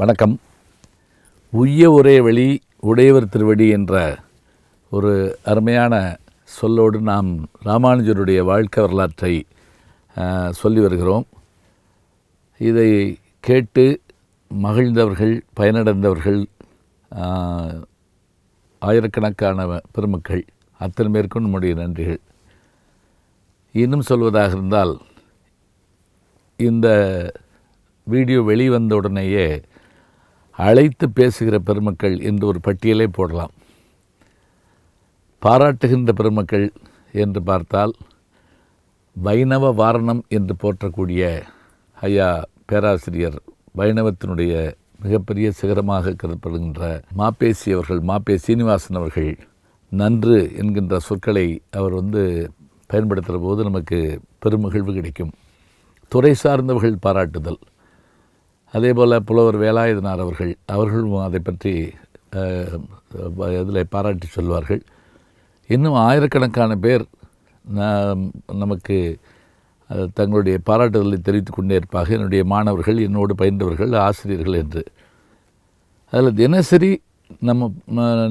வணக்கம். உய்ய ஒரே வழி உடையவர் திருவடி என்ற ஒரு அருமையான சொல்லோடு நாம் ராமானுஜருடைய வாழ்க்கை வரலாற்றை சொல்லி வருகிறோம். இதை கேட்டு மகிழ்ந்தவர்கள் பயனடைந்தவர்கள் ஆயிரக்கணக்கான பெருமக்கள் அத்தனை பேருக்கும் நம்முடைய நன்றிகள். இன்னும் சொல்வதாக இருந்தால் இந்த வீடியோ வெளிவந்த உடனேயே அழைத்து பேசுகிற பெருமக்கள் என்று ஒரு பட்டியலை போடலாம். பாராட்டுகின்ற பெருமக்கள் என்று பார்த்தால் வைணவ வாரணம் என்று போற்றக்கூடிய ஐயா பேராசிரியர் வைணவத்தினுடைய மிகப்பெரிய சிகரமாக கருதப்படுகின்ற மாப்பேசி அவர்கள் மாப்பே சீனிவாசன் அவர்கள் நன்று என்கின்ற சொற்களை அவர் வந்து பயன்படுத்துகிற போது நமக்கு பெருமகிழ்வு கிடைக்கும். துறை சார்ந்தவர்கள் பாராட்டுதல். அதே போல் புலவர் வேலாயுதனார் அவர்கள் அவர்களும் அதை பற்றி இதில் பாராட்டி சொல்வார்கள். இன்னும் ஆயிரக்கணக்கான பேர் நமக்கு தங்களுடைய பாராட்டுதலை தெரிவித்து கொண்டே இருப்பாக என்னுடைய மாணவர்கள் என்னோடு பயின்றவர்கள் ஆசிரியர்கள் என்று. அதில் தினசரி நம்ம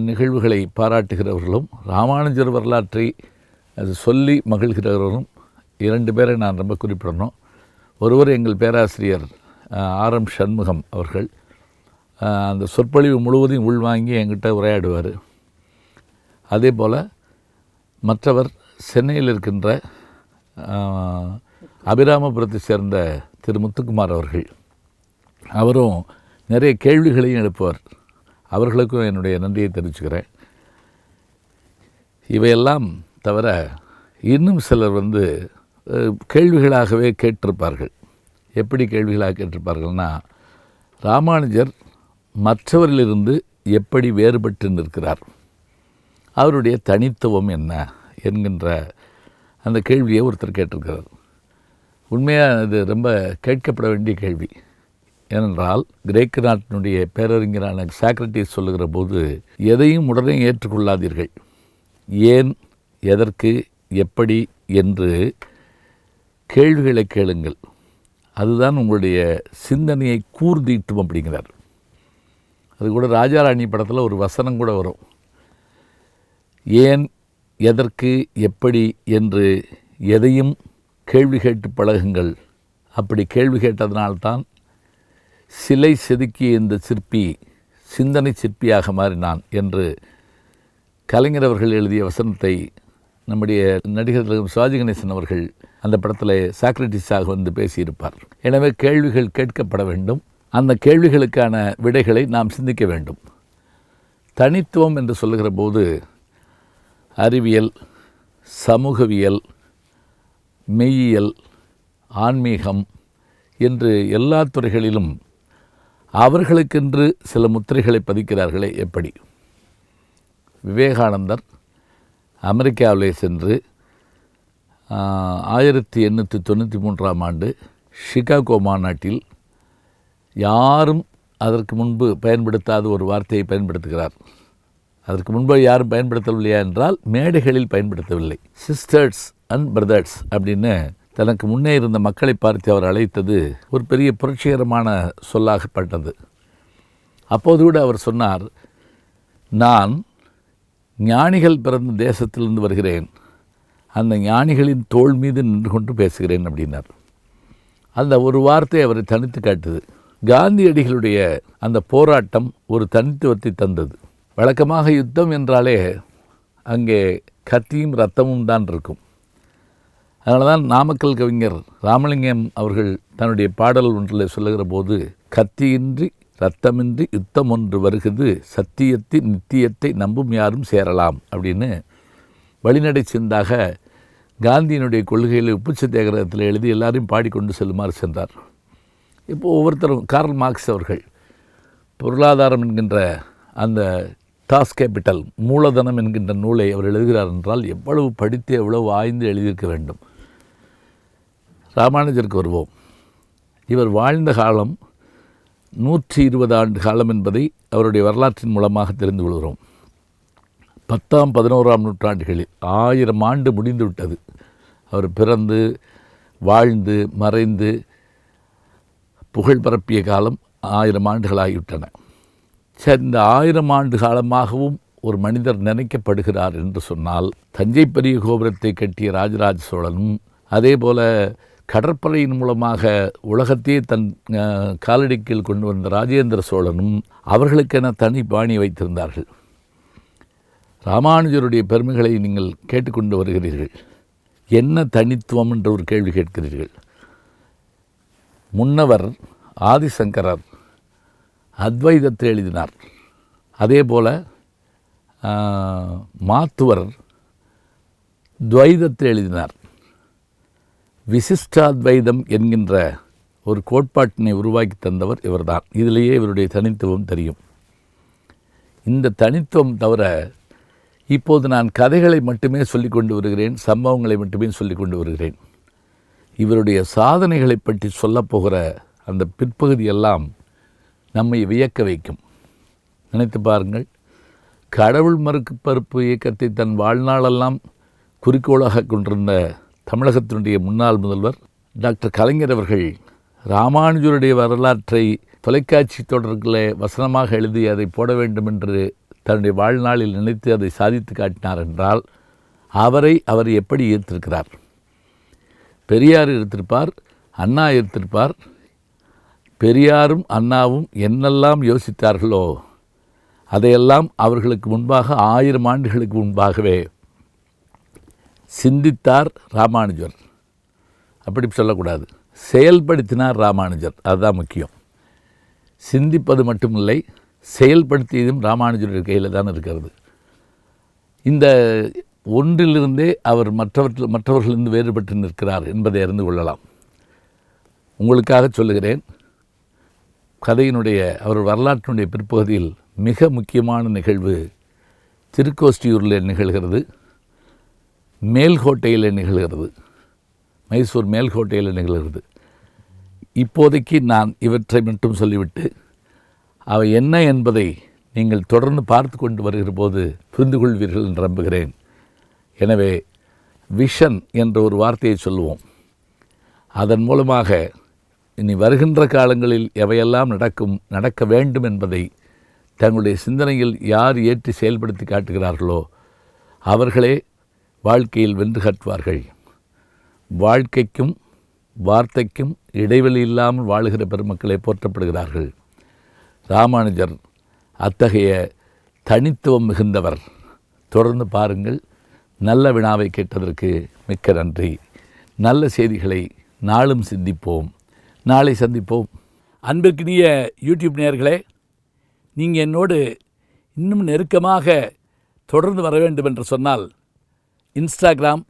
நிகழ்வுகளை பாராட்டுகிறவர்களும் ராமானுஜர் வரலாற்றை அது சொல்லி மகிழ்கிறவர்களும் இரண்டு பேரை நான் ரொம்ப குறிப்பிடணும். ஒருவர் எங்கள் பேராசிரியர் ஆர் எம் சண்முகம் அவர்கள் அந்த சொற்பொழிவு முழுவதையும் உள்வாங்கி என்கிட்ட உரையாடுவார். அதே போல் மற்றவர் சென்னையில் இருக்கின்ற அபிராமபுரத்தை சேர்ந்த திரு முத்துக்குமார் அவர்கள் அவரும் நிறைய கேள்விகளையும் எழுப்புவார். அவர்களுக்கும் என்னுடைய நன்றியை தெரிவிச்சுக்கிறேன். இவையெல்லாம் தவிர இன்னும் சிலர் வந்து கேள்விகளாகவே கேட்டிருப்பார்கள். எப்படி கேள்விகளாக கேட்டிருப்பார்கள்னா ராமானுஜர் மற்றவரிலிருந்து எப்படி வேறுபட்டு நிற்கிறார்? அவருடைய தனித்துவம் என்ன? என்கின்ற அந்த கேள்வியை ஒருத்தர் கேட்டிருக்கிறார். உண்மையாக இது ரொம்ப கேட்கப்பட வேண்டிய கேள்வி. ஏனென்றால் கிரேக்க நாட்டினுடைய பேரறிஞரான சாக்ரட்டிஸ் சொல்லுகிற போது எதையும் உடனே ஏற்றுக்கொள்ளாதீர்கள். ஏன் எதற்கு எப்படி என்று கேள்விகளை கேளுங்கள். அதுதான் உங்களுடைய சிந்தனையை கூர்தீட்டும் அப்படிங்கிறார். அது கூட ராஜாராணி படத்தில் ஒரு வசனம் கூட வரும். ஏன் எதற்கு எப்படி என்று எதையும் கேள்வி கேட்டு பழகுங்கள். அப்படி கேள்வி கேட்டதனால்தான் சிலை செதுக்கிய இந்த சிற்பி சிந்தனை சிற்பியாக மாறினான் என்று கலைஞர் அவர்கள் எழுதிய வசனத்தை நம்முடைய நடிகர் திலகம் சிவாஜி கணேசன் அவர்கள் அந்த படத்தில் சாக்ரட்டிஸாக வந்து பேசியிருப்பார். எனவே கேள்விகள் கேட்கப்பட வேண்டும். அந்த கேள்விகளுக்கான விடைகளை நாம் சிந்திக்க வேண்டும். தனித்துவம் என்று சொல்லுகிற போது அறிவியல் சமூகவியல் மெய்யியல் ஆன்மீகம் என்று எல்லா துறைகளிலும் அவர்களுக்கென்று சில முத்திரைகளை பதிக்கிறார்களே எப்படி? விவேகானந்தர் அமெரிக்காவிலே சென்று ஆயிரத்தி எண்ணூற்றி தொண்ணூற்றி மூன்றாம் ஆண்டு ஷிகாகோ மாநாட்டில் யாரும் அதற்கு முன்பு பயன்படுத்தாத ஒரு வார்த்தையை பயன்படுத்துகிறார். அதற்கு முன்பு யாரும் பயன்படுத்தவில்லையா என்றால் மேடைகளில் பயன்படுத்தவில்லை. சிஸ்டர்ஸ் அண்ட் பிரதர்ஸ் அப்படின்னு தனக்கு முன்னே இருந்த மக்களை பார்த்து அவர் அழைத்தது ஒரு பெரிய புரட்சிகரமான சொல்லாகப்பட்டது. அப்போது கூட அவர் சொன்னார் நான் ஞானிகள் பிறந்த தேசத்திலிருந்து வருகிறேன். அந்த ஞானிகளின் தோள் மீது நின்று கொண்டு பேசுகிறேன் அப்படின்னார். அந்த ஒரு வார்த்தை அவரை தனித்து காட்டுது. காந்தியடிகளுடைய அந்த போராட்டம் ஒரு தனித்துவத்தை தந்தது. வழக்கமாக யுத்தம் என்றாலே அங்கே கத்தியும் ரத்தமும் தான் இருக்கும். அதனால தான் நாமக்கல் கவிஞர் ராமலிங்கம் அவர்கள் தன்னுடைய பாடல் ஒன்றில் சொல்லுகிற போது கத்தியின்றி ரத்தமின்றி யுத்தம் ஒன்று வருகிறது சத்தியத்தின் நித்தியத்தை நம்பும் யாரும் சேரலாம் அப்படின்னு வழிநடை சிந்தாக காந்தியினுடைய கொள்கையில் உப்பு சத்தியாகிரகத்தில் எழுதி எல்லாரையும் பாடிக்கொண்டு செல்லுமாறு சென்றார். இப்போ ஒவ்வொருத்தரும் கார்ல் மார்க்ஸ் அவர்கள் பொருளாதாரம் என்கின்ற அந்த டாஸ் கேபிட்டல் மூலதனம் என்கின்ற நூலை அவர் எழுதுகிறார் என்றால் எவ்வளவு படித்து எவ்வளவு ஆய்ந்து எழுதியிருக்க வேண்டும். ராமானுஜருக்கு வருவோம். இவர் வாழ்ந்த காலம் நூற்றி இருபது ஆண்டு காலம் என்பதை அவருடைய வரலாற்றின் மூலமாக தெரிந்து கொள்கிறோம். பத்தாம் பதினோராம் நூற்றாண்டுகளில் ஆயிரம் ஆண்டு முடிந்து விட்டது அவர் பிறந்து வாழ்ந்து மறைந்து புகழ் பரப்பிய காலம் ஆயிரம் ஆண்டுகளாகிவிட்டன. சரி இந்த ஆயிரம் ஆண்டு காலமாகவும் ஒரு மனிதர் நினைக்கப்படுகிறார் என்று சொன்னால் தஞ்சை பெரிய கோபுரத்தை கட்டிய ராஜராஜ சோழனும் அதே போல் கடற்படையின் மூலமாக உலகத்தையே தன் காலடிக்கில் கொண்டு வந்த ராஜேந்திர சோழனும் அவர்களுக்கென தனி பாணி வைத்திருந்தார்கள். ராமானுஜருடைய பெருமைகளை நீங்கள் கேட்டுக்கொண்டு வருகிறீர்கள். என்ன தனித்துவம் என்ற ஒரு கேள்வி கேட்கிறீர்கள். முன்னவர் ஆதிசங்கரர் அத்வைதத்தை எழுதினார். அதேபோல மாத்துவர் துவைதத்தை எழுதினார். விசிஷ்டாத்வைதம் என்கின்ற ஒரு கோட்பாட்டினை உருவாக்கி தந்தவர் இவர்தான். இதிலேயே இவருடைய தனித்துவம் தெரியும். இந்த தனித்துவம் தவிர இப்போது நான் கதைகளை மட்டுமே சொல்லிக் கொண்டு வருகிறேன் சம்பவங்களை மட்டுமே சொல்லிக் கொண்டு வருகிறேன். இவருடைய சாதனைகளை பற்றி சொல்லப்போகிற அந்த பிற்பகுதியெல்லாம் நம்மை வியக்க வைக்கும். நினைத்து பாருங்கள் கடவுள் மறுப்பறுப்பு இயக்கத்தை தன் வாழ்நாளெல்லாம் குறிக்கோளாக கொண்டிருந்த தமிழகத்தினுடைய முன்னாள் முதல்வர் டாக்டர் கலைஞர் அவர்கள் ராமானுஜருடைய வரலாற்றை தொலைக்காட்சி தொடர்களை வசனமாக எழுதி அதை போட வேண்டும் என்று தன்னுடைய வாழ்நாளில் நினைத்து அதை சாதித்து காட்டினார் என்றால் அவரை அவர் எப்படி ஈர்த்திருக்கிறார் பெரியார் ஈர்த்திருப்பார் அண்ணா ஈர்த்திருப்பார் பெரியாரும் அண்ணாவும் என்னெல்லாம் யோசித்தார்களோ அதையெல்லாம் அவர்களுக்கு முன்பாக ஆயிரம் ஆண்டுகளுக்கு முன்பாகவே சிந்தித்தார் ராமானுஜர். அப்படி சொல்லக்கூடாது. செயல்படுத்தினார் ராமானுஜர். அதுதான் முக்கியம். சிந்திப்பது மட்டுமில்லை செயல்படுத்தியதும் ராமானுஜருடைய கையில் தான் இருக்கிறது. இந்த ஒன்றிலிருந்தே அவர் மற்றவர்கள் மற்றவர்களிருந்து வேறுபட்டு நிற்கிறார் என்பதை அறிந்து கொள்ளலாம். உங்களுக்காக சொல்லுகிறேன் கதையினுடைய அவர் வரலாற்றினுடைய பிற்பகுதியில் மிக முக்கியமான நிகழ்வு திருக்கோஷ்டியூரில் நிகழ்கிறது. மேல்கோட்டையில் நிகழ்கிறது. மைசூர் மேல்கோட்டையில் நிகழ்கிறது. இப்போதைக்கு நான் இவற்றை மட்டும் சொல்லிவிட்டு அவை என்ன என்பதை நீங்கள் தொடர்ந்து பார்த்து கொண்டு வருகிற போது புரிந்து கொள்வீர்கள் என்று நம்புகிறேன். எனவே விஷன் என்ற ஒரு வார்த்தையை சொல்லுவோம் அதன் மூலமாக இனி வருகின்ற காலங்களில் எவையெல்லாம் நடக்கும் நடக்க வேண்டும் என்பதை தங்களுடைய சிந்தனையில் யார் ஏற்றி செயல்படுத்தி காட்டுகிறார்களோ அவர்களே வாழ்க்கையில் வென்று காட்டுவார்கள். வாழ்க்கைக்கும் வார்த்தைக்கும் இடைவெளி இல்லாமல் வாழுகிற பெருமக்களே போற்றப்படுகிறார்கள். ராமானுஜர் அத்தகைய தனித்துவம் மிகுந்தவர். தொடர்ந்து பாருங்கள். நல்ல வினாவை கேட்டதற்கு மிக்க நன்றி. நல்ல செய்திகளை நாளும் சிந்திப்போம். நாளை சந்திப்போம். அன்பிற்கினிய யூடியூப் நேயர்களே நீங்கள் என்னோடு இன்னும் நெருக்கமாக தொடர்ந்து வர வேண்டும் என்று சொன்னால் இன்ஸ்டாகிராம்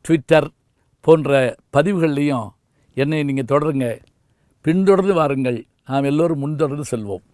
ட்விட்டர் போன்ற பதிவுகள்லையும் என்னை நீங்கள் தொடருங்க. பின்தொடர்ந்து வாருங்கள். நாம் எல்லோரும் முன்தொடர்ந்து செல்வோம்.